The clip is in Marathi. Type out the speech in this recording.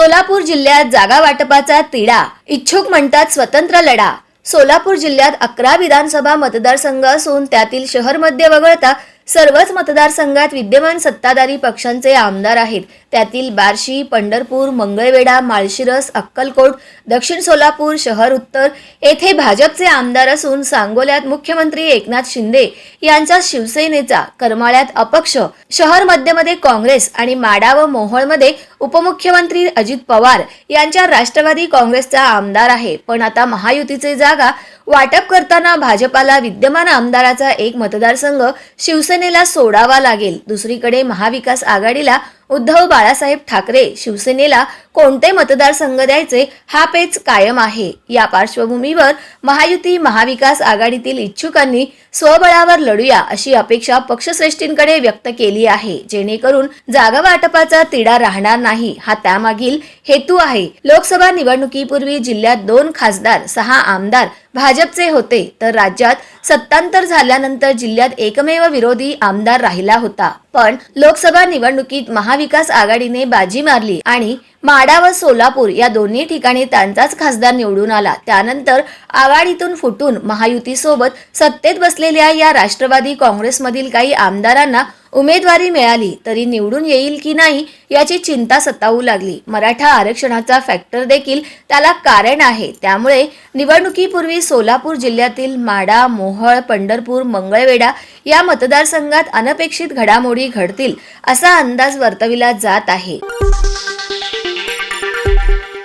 सोलापूर जिल्ह्यात जागा वाटपाचा तिढा. इच्छुक म्हणतात स्वतंत्र लढा. सोलापूर जिल्ह्यात अकरा विधानसभा मतदारसंघ असून त्यातील शहर मध्य वगळता सर्वच मतदारसंघात विद्यमान सत्ताधारी पक्षांचे आमदार आहेत. त्यातील बार्शी पंढरपूर मंगळवेढा माळशिरस अक्कलकोट दक्षिण सोलापूर शहर उत्तर येथे भाजपचे आमदार असून सांगोल्यात मुख्यमंत्री एकनाथ शिंदे यांचा शिवसेनेचा करमाळ्यात अपक्ष. शहर मध्यमध्ये काँग्रेस आणि माडा व मोहोळमध्ये उपमुख्यमंत्री अजित पवार यांच्या राष्ट्रवादी काँग्रेसचा आमदार आहे. पण आता महायुतीचे जागा वाटप करताना भाजपाला विद्यमान आमदाराचा एक मतदारसंघ शिवसेनेला सोडावा लागेल. दुसरीकडे महाविकास आघाडीला उद्धव बाळासाहेब ठाकरे शिवसेनेला कोणते मतदारसंघ द्यायचे हा पेच कायम आहे. या पार्श्वभूमीवर महायुती महाविकास आघाडीतील इच्छुकांनी स्वबळावर लढूया अशी अपेक्षा पक्षश्रेष्ठींकडे व्यक्त केली आहे. जेणेकरून जागा वाटपाचा तिढा राहणार नाही. हा त्यामागील हेतू आहे. लोकसभा निवडणुकीपूर्वी जिल्ह्यात दोन खासदार सहा आमदार भाजपचे होते. तर राज्यात सत्तांतर झाल्यानंतर जिल्ह्यात एकमेव विरोधी आमदार राहिला होता. पण लोकसभा निवडणुकीत महा महाविकास आघाडीने बाजी मारली आणि माडा व सोलापूर या दोन्ही ठिकाणी त्यांचाच खासदार निवडून आला. त्यानंतर आघाडीतून फुटून महायुतीसोबत सत्तेत बसलेल्या या राष्ट्रवादी काँग्रेसमधील काही आमदारांना उमेदवारी मिळाली तरी निवडून येईल की नाही याची चिंता सतावू लागली. मराठा आरक्षणाचा फॅक्टर देखील त्याला कारण आहे. त्यामुळे निवडणुकीपूर्वी सोलापूर जिल्ह्यातील माडा मोहळ पंढरपूर मंगळवेढा या मतदारसंघात अनपेक्षित घडामोडी घडतील असा अंदाज वर्तविला जात आहे.